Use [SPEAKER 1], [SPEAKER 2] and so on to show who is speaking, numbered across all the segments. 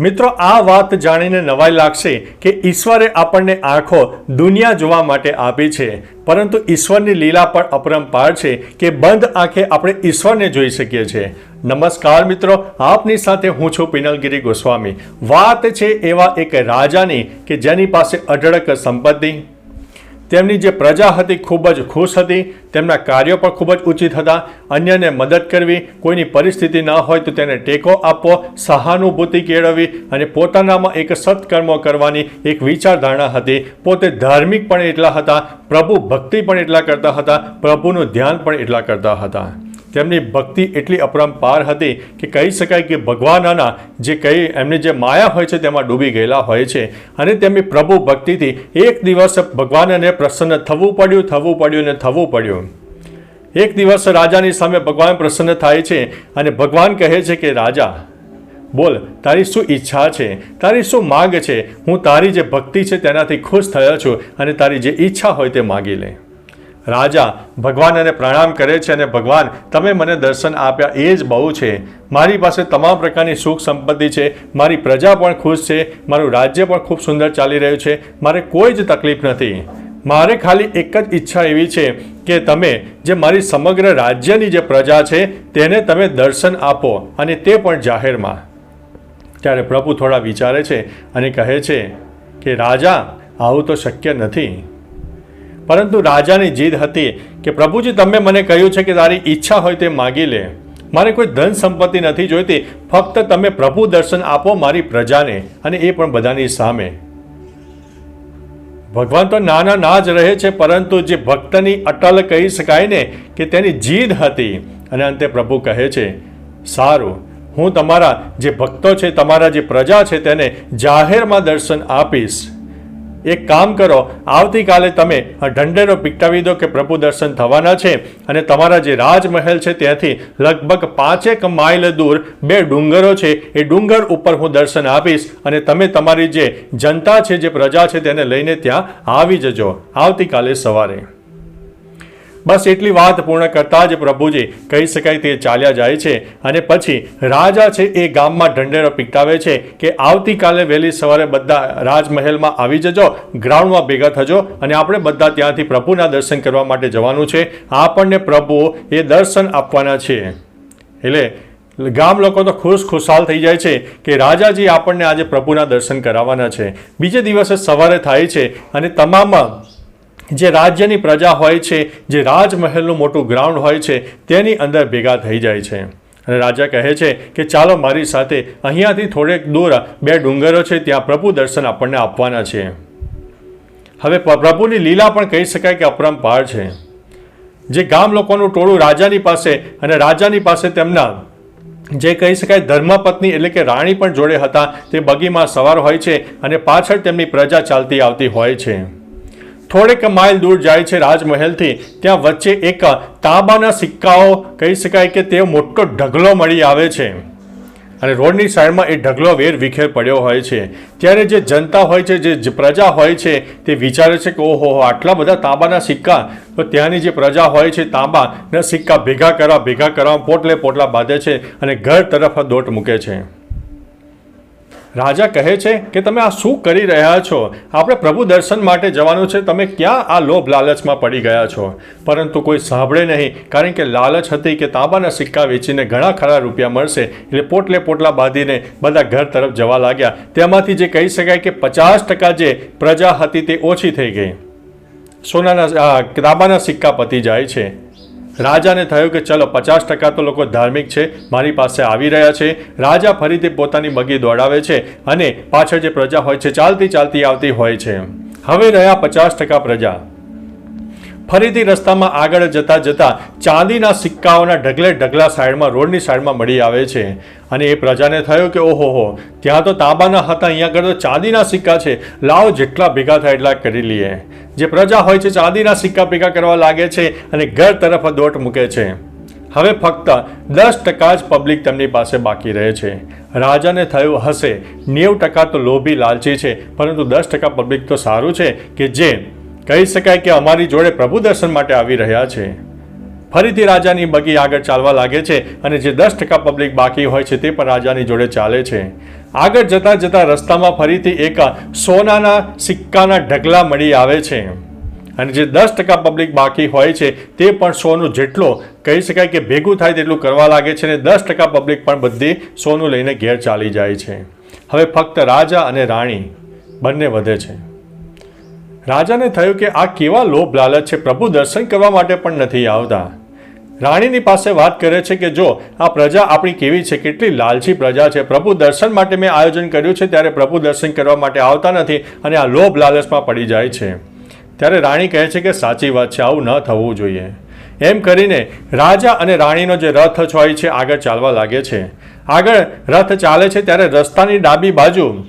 [SPEAKER 1] મિત્રો, આ વાત જાણીને નવાઈ લાગશે કે ઈશ્વરે આપણને આંખો દુનિયા જોવા માટે આપી છે. પરંતુ ઈશ્વરની લીલા પણ અપરંપાર છે કે બંધ આંખે આપણે ઈશ્વરને જોઈ શકીએ છીએ નમસ્કાર મિત્રો, આપની સાથે હું છું પિનલગીરી ગોસ્વામી. વાત છે એવા એક રાજાની કે જેની પાસે અઢળક સંપત્તિ તેમની જે પ્રજા હતી ખૂબ જ ખુશ હતી, તેમના કાર્યો પણ ખૂબ જ ઉચિત હતા. અન્યને મદદ કરવી, કોઈની પરિસ્થિતિ ન હોય તો તેને ટેકો આપવો, સહાનુભૂતિ કેળવવી અને પોતાનામાં એક સત્કર્મો કરવાની એક વિચારધારણા હતી. પોતે ધાર્મિક પણ એટલા હતા, પ્રભુ ભક્તિ પણ એટલા કરતા હતા, પ્રભુનું ધ્યાન પણ એટલા કરતા હતા. તેમની ભક્તિ એટલી અપરંપાર હતી કે કહી શકાય કે ભગવાનના જે કહી એમની જે માયા હોય છે તેમાં ડૂબી ગયેલા હોય છે. અને તેમની પ્રભુ ભક્તિથી એક દિવસ ભગવાનને પ્રસન્ન થવું પડ્યું થવું પડ્યું ને થવું પડ્યું. એક દિવસ રાજાની સામે ભગવાન પ્રસન્ન થાય છે અને ભગવાન કહે છે કે, રાજા, બોલ, તારી શું ઈચ્છા છે? તારી શું માગ છે? હું તારી જે ભક્તિ છે તેનાથી ખુશ થયો છું અને તારી જે ઈચ્છા હોય તે માગી લે. રાજા ભગવાનને પ્રણામ કરે છે અને ભગવાન, તમે મને દર્શન આપ્યા એ જ બહુ છે. મારી પાસે તમામ પ્રકારની સુખ સંપત્તિ છે. મારી પ્રજા પણ ખુશ છે. મારું રાજ્ય પણ ખૂબ સુંદર ચાલી રહ્યું છે. મારે કોઈ જ તકલીફ નથી. મારે ખાલી એક જ ઈચ્છા એવી છે કે તમે, જે મારી સમગ્ર રાજ્યની જે પ્રજા છે, તેને તમે દર્શન આપો અને તે પણ જાહેરમાં. ત્યારે પ્રભુ થોડા વિચારે છે અને કહે છે કે, રાજા, આવું તો શક્ય નથી. પરંતુ રાજાની જીદ હતી કે પ્રભુજી, તમે મને કહ્યું છે કે તારી ઈચ્છા હોય તે માગી લે. મારે કોઈ ધન સંપત્તિ નથી જોઈતી, ફક્ત તમે પ્રભુ દર્શન આપો મારી પ્રજાને અને એ પણ બધાની સામે. ભગવાન તો નાના ના જ રહે છે, પરંતુ જે ભક્તની અટલ કહી શકાય ને કે તેની જીદ હતી અને અંતે પ્રભુ કહે છે, સારું, હું તમારા જે ભક્તો છે, તમારા જે પ્રજા છે, તેને જાહેરમાં દર્શન આપીશ. એક કામ કરો, આવતીકાલે તમે ઢંઢેરો પીકટાવી દો કે પ્રભુ દર્શન થવાના છે અને તમારા જે રાજમહેલ છે ત્યાંથી લગભગ પાંચેક માઇલ દૂર બે ડુંગરો છે, એ ડુંગર ઉપર હું દર્શન આપીશ અને તમે તમારી જે જનતા છે, જે પ્રજા છે, તેને લઈને ત્યાં આવી જજો. આવતીકાલે સવારે. બસ એટલી વાત પૂર્ણ કરતા જ પ્રભુજી કહી શકાય તે ચાલ્યા જાય છે અને પછી રાજા છે એ ગામમાં ઢંઢેરો પીટાવે છે કે આવતીકાલે વહેલી સવારે બધા રાજમહેલમાં આવી જજો, ગ્રાઉન્ડમાં ભેગા થજો અને આપણે બધા ત્યાંથી પ્રભુના દર્શન કરવા માટે જવાનું છે. આપણને પ્રભુ એ દર્શન આપવાના છે. એટલે ગામ લોકો તો ખુશ ખુશાલ થઈ જાય છે કે રાજાજી આપણને આજે પ્રભુના દર્શન કરાવવાના છે. બીજે દિવસે સવારે થાય છે અને તમામ જે રાજ્યની પ્રજા હોય છે, જે રાજમહેલનું મોટું ગ્રાઉન્ડ હોય છે, તેની અંદર ભેગા થઈ જાય છે. અને રાજા કહે છે કે, ચાલો મારી સાથે, અહીંયાથી થોડેક દૂર બે ડુંગરો છે, ત્યાં પ્રભુ દર્શન આપણને આપવાના છે. હવે પ્રભુની લીલા પણ કહી શકાય કે અપરંપાર છે. જે ગામ લોકોનું ટોળું રાજાની પાસે અને રાજાની પાસે તેમના, જે કહી શકાય ધર્મપત્ની એટલે કે રાણી પણ જોડે હતા, તે બગીમાં સવાર હોય છે અને પાછળ તેમની પ્રજા ચાલતી આવતી હોય છે. થોડેક માઇલ દૂર જાય છે રાજમહેલથી. ત્યાં વચ્ચે એક તાંબાના સિક્કાઓ, કહી શકાય કે તે મોટો ઢગલો મળી આવે છે. અને રોડની સાઈડમાં એ ઢગલો વેર વિખેર પડ્યો હોય છે. ત્યારે જે જનતા હોય છે, જે પ્રજા હોય છે, તે વિચારે છે કે, ઓહો, આટલા બધા તાંબાના સિક્કા. તો ત્યાંની જે પ્રજા હોય છે, તાંબાના સિક્કા ભેગા કરવા ભેગા કરવા પોટલે પોટલા બાંધે છે અને ઘર તરફ દોટ મૂકે છે. રાજા કહે છે કે તમે આ શું કરી રહ્યા છો? આપણે પ્રભુ દર્શન માટે જવાનું છે. તમે ક્યાં આ લોભ લાલચમાં પડી ગયા છો? પરંતુ કોઈ સાંભળે નહીં, કારણ કે લાલચ હતી કે તાંબાના સિક્કા વેચીને ઘણા ખરા રૂપિયા મળશે. એટલે પોટલે પોટલા બાંધીને બધા ઘર તરફ જવા લાગ્યા. તેમાંથી જે કહી શકાય કે પચાસ ટકા જે પ્રજા હતી તે ઓછી થઈ ગઈ. સોનાના તાંબાના સિક્કા પતી જાય છે. રાજાને થયું કે ચલો પચાસ ટકા તો લોકો ધાર્મિક છે, મારી પાસે આવી રહ્યા છે. રાજા ફરીથી પોતાની બગી દોડાવે છે અને પાછળ જે પ્રજા હોય છે, ચાલતી ચાલતી આવતી હોય છે. હવે રહ્યા પચાસ ટકા પ્રજા. ફરીથી રસ્તામાં આગળ જતા જતા ચાંદીના સિક્કાઓના ઢગલે ઢગલા સાઈડમાં, રોડની સાઈડમાં મળી આવે છે. અને એ પ્રજાને થયું કે, ઓહો, હો, ત્યાં તો તાંબાના હતા, અહીંયા આગળ તો ચાંદીના સિક્કા છે. લાવો, જેટલા ભેગા થાય એટલા કરી લઈએ. જે પ્રજા હોય છે, ચાંદીના સિક્કા ભેગા કરવા લાગે છે અને ઘર તરફ દોટ મૂકે છે. હવે ફક્ત દસ ટકા જ પબ્લિક તેમની પાસે બાકી રહે છે. રાજાને થયું હશે. નેવું ટકા તો લોભી લાલચી છે, પરંતુ દસ ટકા પબ્લિક તો સારું છે કે જે કહી શકાય કે અમારી જોડે પ્રભુ દર્શન માટે આવી રહ્યા છે. ફરીથી રાજાની બગી આગળ ચાલવા લાગે છે અને જે દસ ટકા પબ્લિક બાકી હોય છે તે પણ રાજાની જોડે ચાલે છે. આગળ જતાં જતાં રસ્તામાં ફરીથી એક સોનાના સિક્કાના ઢગલા મળી આવે છે. અને જે દસ ટકા પબ્લિક બાકી હોય છે તે પણ સોનું જેટલો કહી શકાય કે ભેગું થાય તેટલું કરવા લાગે છે અને દસ ટકા પબ્લિક પણ બધી સોનું લઈને ઘેર ચાલી જાય છે. હવે ફક્ત રાજા અને રાણી બંને વધે છે. રાજાને થયું કે આ કેવા લોભ લાલચ છે, પ્રભુ દર્શન કરવા માટે પણ નથી આવતા. રાણીની પાસે વાત કરે છે કે જો આ પ્રજા આપણી કેવી છે, કેટલી લાલચી પ્રજા છે, પ્રભુ દર્શન માટે મેં આયોજન કર્યું છે, ત્યારે પ્રભુ દર્શન કરવા માટે આવતા નથી અને આ લોભ લાલચમાં પડી જાય છે. ત્યારે રાણી કહે છે કે સાચી વાત છે, આવું ન થવું જોઈએ. એમ કરીને રાજા અને રાણીનો જે રથ હોય છે, આગળ ચાલવા લાગે છે. આગળ રથ ચાલે છે, ત્યારે રસ્તાની ડાબી બાજુ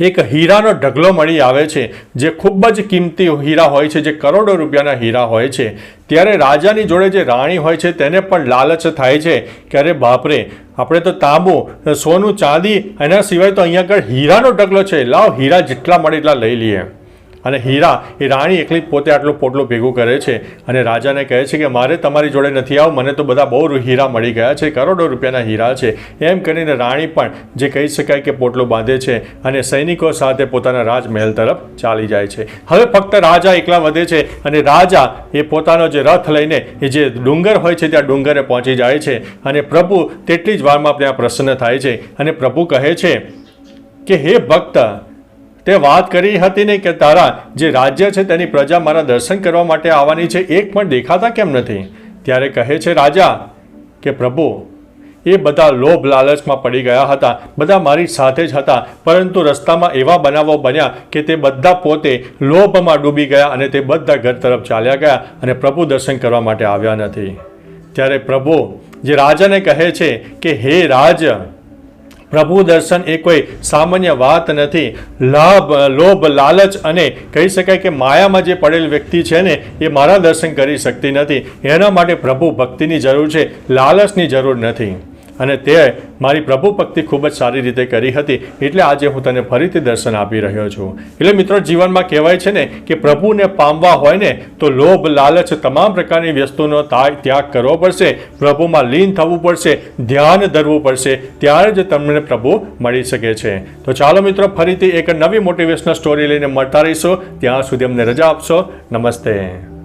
[SPEAKER 1] એક હીરાનો ઢગલો મળી આવે છે, જે ખૂબ જ કિંમતી હીરા હોય છે, જે કરોડો રૂપિયાના હીરા હોય છે. ત્યારે રાજાની જોડે જે રાણી હોય છે, તેને પણ લાલચ થાય છે કે અરે બાપરે, આપણે તો તાંબુ, સોનું, ચાંદી, એના સિવાય તો અહીંયા આગળ હીરાનો ઢગલો છે. લાવ, હીરા જેટલા મળે એટલા લઈ લઈએ. અને હીરા એ રાણી એકલી પોતે આટલું પોટલો ભેગું કરે છે. અને રાજાને કહે છે કે, મારે તમારી જોડે નથી આવું. મને તો બધા બહુ હીરા મળી ગયા છે. કરોડો રૂપિયાના હીરા છે. એમ કરીને રાણી પણ જે કહી શકાય કે પોટલો બાંધે છે અને સૈનિકો સાથે પોતાના રાજમહેલ તરફ ચાલી જાય છે. હવે ફક્ત રાજા એકલા વધે છે અને રાજા એ પોતાનો જે રથ લઈને એ જે ડુંગર હોય છે ત્યાં ડુંગરે પહોંચી જાય છે. અને પ્રભુ તેટલી જ વારમાં ત્યાં પ્રસન્ન થાય છે. અને પ્રભુ કહે છે કે, હે ભક્ત તે વાત કરી હતી ને કે તારા જે રાજ્ય છે તેની પ્રજા મારા દર્શન કરવા માટે આવવાની છે, એક પણ દેખાતા કેમ નથી? ત્યારે કહે છે, રાજા, કે પ્રભુ, એ બધા લોભ લાલચમાં પડી ગયા હતા, બધા મારી સાથે જ હતા, પરંતુ રસ્તામાં એવા બનાવો બન્યા કે તે બધા પોતે લોભમાં ડૂબી ગયા અને તે બધા ઘર તરફ ચાલ્યા ગયા અને પ્રભુ દર્શન કરવા માટે આવ્યા નથી. ત્યારે પ્રભુ જે રાજાને કહે છે કે, હે રાજ પ્રભુ દર્શન એ કોઈ સામાન્ય વાત નથી. લાભ, લોભ, લાલચ અને કહી શકાય કે માયામાં જે પડેલ વ્યક્તિ છે ને, એ મારા દર્શન કરી શકતી નથી. એના માટે પ્રભુ ભક્તિની જરૂર છે, લાલચની જરૂર નથી. અને તે મારી પ્રભુ ભક્તિ ખૂબ જ સારી રીતે કરી હતી, એટલે આજે હું તને ફરીથી દર્શન આપી રહ્યો છું. એટલે મિત્રો, જીવનમાં કહેવાય છે ને કે પ્રભુને પામવા હોય ને, તો લોભ, લાલચ તમામ પ્રકારની વસ્તુનો ત્યાગ કરવો પડશે. પ્રભુમાં લીન થવું પડશે, ધ્યાન ધરવું પડશે, ત્યારે જ તમને પ્રભુ મળી શકે છે. તો ચાલો મિત્રો, ફરીથી એક નવી મોટિવેશનલ સ્ટોરી લઈને મળતા રહીશું. ત્યાં સુધી અમને રજા આપશો. નમસ્તે.